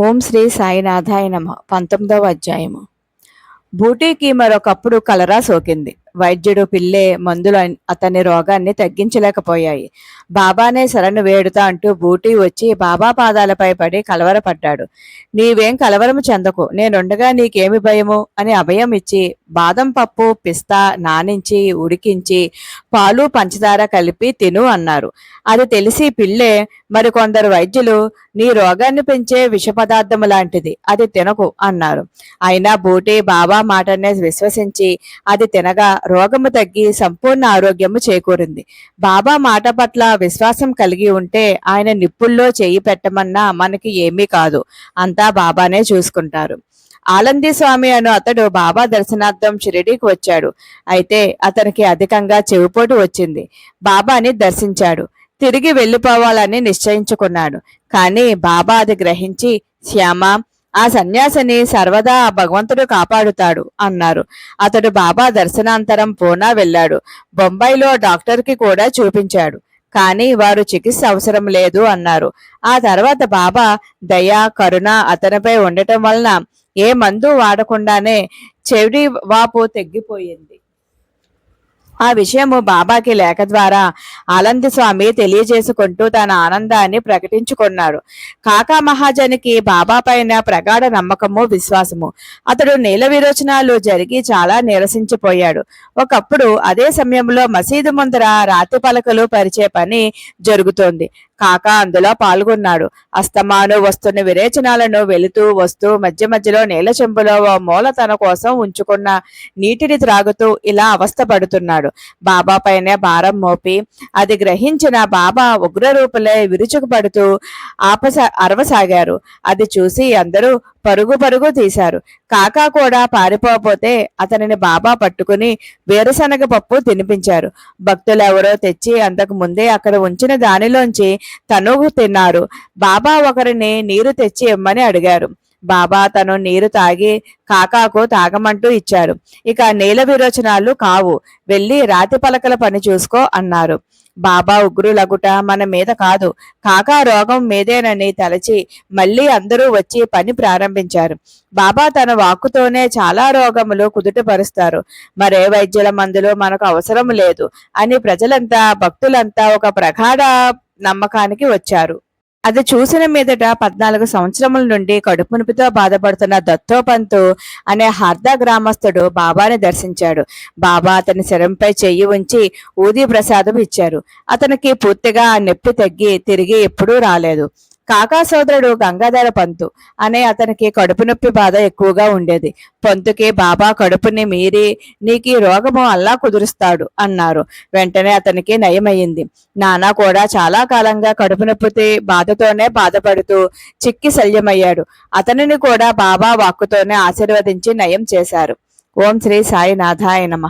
ఓం శ్రీ సాయినాథాయ నమ. పంతొమ్మిదవ అధ్యాయము. బూటీకి మరొకప్పుడు కలరా సోకింది. వైద్యుడు పిల్లే మందులు అతని రోగాన్ని తగ్గించలేకపోయాయి. బాబానే శరణు వేడుతా అంటూ బూటీ వచ్చి బాబా పాదాలపై పడి కలవరపడ్డాడు. నీవేం కలవరము చెందకు నేనుండగా నీకేమి భయము? అని అభయం ఇచ్చి బాదం పప్పు పిస్తా నానించి ఉడికించి పాలు పంచదార కలిపి తిను అన్నారు. అది తెలిసి పిల్లే మరికొందరు వైద్యులు నీ రోగాన్ని పెంచే విష పదార్థము లాంటిది అది తినకు అన్నారు. అయినా బూటీ బాబా మాటనే విశ్వసించి అది తినగా రోగము తగ్గి సంపూర్ణ ఆరోగ్యము చేకూరింది. బాబా మాట పట్ల విశ్వాసం కలిగి ఉంటే ఆయన నిప్పుల్లో చేయి పెట్టమన్నా మనకి ఏమీ కాదు. అంతా బాబానే చూసుకుంటారు. ఆలంది స్వామి అను అతడు బాబా దర్శనార్థం షిరిడీకి వచ్చాడు. అయితే అతనికి అధికంగా చెవిపోటు వచ్చింది. బాబాని దర్శించాడు. తిరిగి వెళ్ళిపోవాలని నిశ్చయించుకున్నాడు. కానీ బాబా అది గ్రహించి శ్యామ ఆ సన్యాసిని సర్వదా భగవంతుడు కాపాడుతాడు అన్నారు. అతడు బాబా దర్శనాంతరం పూనా వెళ్ళాడు. బొంబాయిలో డాక్టర్కి కూడా చూపించాడు. కానీ వారు చికిత్స అవసరం లేదు అన్నారు. ఆ తర్వాత బాబా దయ కరుణ అతనిపై ఉండటం వలన ఏ మందు వాడకుండానే చెవిడి వాపు తగ్గిపోయింది ఆ విషయము బాబాకి లేఖ ద్వారా ఆలంది స్వామి తెలియజేసుకుంటూ తన ఆనందాన్ని ప్రకటించుకున్నాడు. కాకా మహాజనికి బాబా పైన ప్రగాఢ నమ్మకము విశ్వాసము. అతడు నీల విరోచనాలు జరిగి చాలా నిరసించిపోయాడు. ఒకప్పుడు అదే సమయంలో మసీదు ముందర రాతి పలకలు పరిచే పని జరుగుతోంది. కాక అందులో పాల్గొన్నాడు. అస్తమాను వస్తున్న విరేచనాలను వెళుతూ వస్తూ మధ్య మధ్యలో నేల చెంబులో ఓ మూల తన కోసం ఉంచుకున్న నీటిని త్రాగుతూ ఇలా అవస్థపడుతున్నాడు. బాబా పైనే భారం మోపి అది గ్రహించిన బాబా ఉగ్రరూపులే విరుచుకుపడుతూ ఆపస అరవసాగారు. అది చూసి అందరూ పరుగు పరుగు తీశారు. కాకా కూడా పారిపోతే అతనిని బాబా పట్టుకుని వేరుశనగ పప్పు తినిపించారు. భక్తులెవరో తెచ్చి అంతకు ముందే అక్కడ ఉంచిన దానిలోంచి తనువు తిన్నారు. బాబా ఒకరిని నీరు తెచ్చి ఇమ్మని అడిగారు. బాబా తను నీరు తాగి కాకాకు తాగమంటూ ఇచ్చారు ఇక నీల విరోచనాలు కావు. వెళ్ళి రాతి పలకల పని చూసుకో అన్నారు. బాబా ఉగ్రులగుట మన మీద కాదు. కాకా రోగం మీదేనని తలచి మళ్ళీ అందరూ వచ్చి పని ప్రారంభించారు. బాబా తన వాక్కుతోనే చాలా రోగములు కుదుటపరుస్తారు. మరే వైద్యుల మందులు మనకు అవసరం లేదు అని ప్రజలంతా భక్తులంతా ఒక ప్రగాఢ నమ్మకానికి వచ్చారు. అది చూసిన మీదట పద్నాలుగు సంవత్సరముల నుండి కడుపు బాధపడుతున్న దత్తోపంతు అనే హర్దా గ్రామస్థుడు బాబాని దర్శించాడు. బాబా అతని శరంపై చెయ్యి ఉంచి ఊది ప్రసాదం ఇచ్చారు. అతనికి పూర్తిగా ఆ నొప్పి తగ్గి తిరిగి ఎప్పుడూ రాలేదు. కాకా సోదరుడు గంగాధర పంతు అనే అతనికి కడుపు నొప్పి బాధ ఎక్కువగా ఉండేది. పంతుకి బాబా కడుపుని మీరి నీకు ఈ రోగము అల్లా కుదురుస్తాడు అన్నారు. వెంటనే అతనికి నయమయ్యింది. నానా కూడా చాలా కాలంగా కడుపు నొప్పితే బాధతోనే బాధపడుతూ చిక్కి శల్యమయ్యాడు. అతనిని కూడా బాబా వాక్కుతోనే ఆశీర్వదించి నయం చేశారు. ఓం శ్రీ సాయినాథాయ నమ.